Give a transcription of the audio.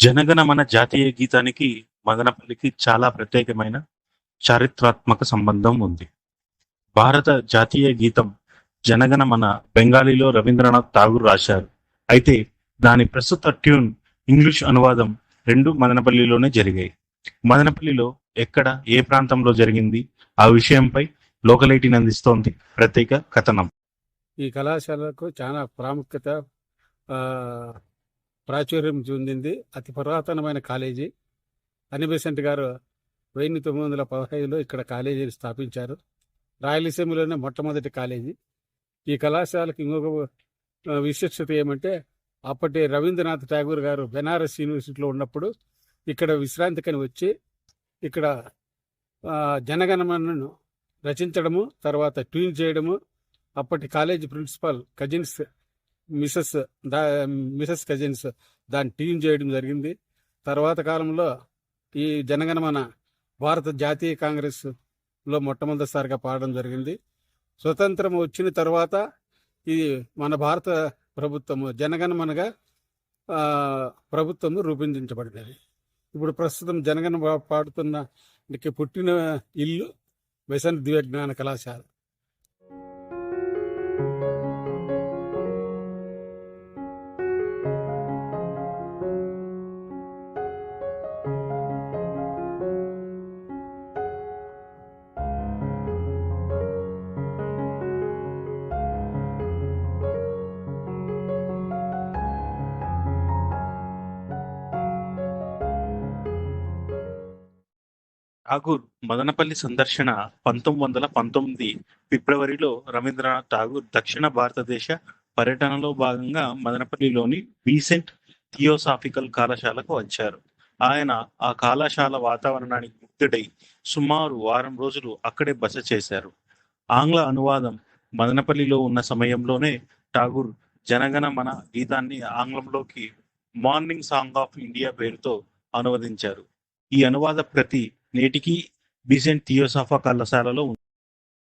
జనగణ మన జాతీయ గీతానికి మదనపల్లికి చాలా ప్రత్యేకమైన చారిత్రాత్మక సంబంధం ఉంది. భారత జాతీయ గీతం జనగణ మన బెంగాలీలో రవీంద్రనాథ్ ఠాగూర్ రాశారు. అయితే దాని ప్రస్తుత ట్యూన్ ఇంగ్లీష్ అనువాదం రెండు మదనపల్లిలోనే జరిగాయి. మదనపల్లిలో ఎక్కడ ఏ ప్రాంతంలో జరిగింది? ఆ విషయంపై లోకలైటీని అందిస్తోంది ప్రత్యేక కథనం. ఈ కళాశాలకు చాలా ప్రాముఖ్యత ప్రాచుర్యం చెందింది. అతి పురాతనమైన కాలేజీ. అనిబెసెంట్ గారు వెయ్యి తొమ్మిది వందల పదహైదులో ఇక్కడ కాలేజీని స్థాపించారు. రాయలసీమలోనే మొట్టమొదటి కాలేజీ. ఈ కళాశాలకు ఇంకొక విశిష్టత ఏమంటే అప్పటి రవీంద్రనాథ్ ఠాగూర్ గారు బెనారస్ యూనివర్సిటీలో ఉన్నప్పుడు ఇక్కడ విశ్రాంతికని వచ్చి ఇక్కడ జనగణమనను రచించడము తర్వాత ట్యూన్ చేయడము అప్పటి కాలేజీ ప్రిన్సిపల్ కజిన్స్ మిసెస్ దా మిసెస్ కజిన్స్ దాన్ని ట్యూన్ చేయడం జరిగింది. తర్వాత కాలంలో ఈ జనగణమన భారత జాతీయ కాంగ్రెస్లో మొట్టమొదటిసారిగా పాడడం జరిగింది. స్వతంత్రం వచ్చిన తర్వాత ఇది మన భారత ప్రభుత్వము జనగణమనగా ప్రభుత్వం ప్రభుత్వము రూపొందించబడినది. ఇప్పుడు ప్రస్తుతం జనగణ పాడుతున్న పుట్టిన ఇల్లు వ్యసన దివ్యజ్ఞాన కళాశాల. ఠాగూర్ మదనపల్లి సందర్శన పంతొమ్మిది వందల పంతొమ్మిది ఫిబ్రవరిలో రవీంద్రనాథ్ ఠాగూర్ దక్షిణ భారతదేశ పర్యటనలో భాగంగా మదనపల్లిలోని రీసెంట్ థియోసాఫికల్ కళాశాలకు వచ్చారు. ఆయన ఆ కళాశాల వాతావరణానికి ముగ్ధుడై సుమారు వారం రోజులు అక్కడే బస చేశారు. ఆంగ్ల అనువాదం మదనపల్లిలో ఉన్న సమయంలోనే ఠాగూర్ జనగణ మన గీతాన్ని ఆంగ్లంలోకి మార్నింగ్ సాంగ్ ఆఫ్ ఇండియా పేరుతో అనువదించారు. ఈ అనువాద ప్రతి నేటికి బీసెంట్ థియోసాఫా కళాశాలలో ఉంది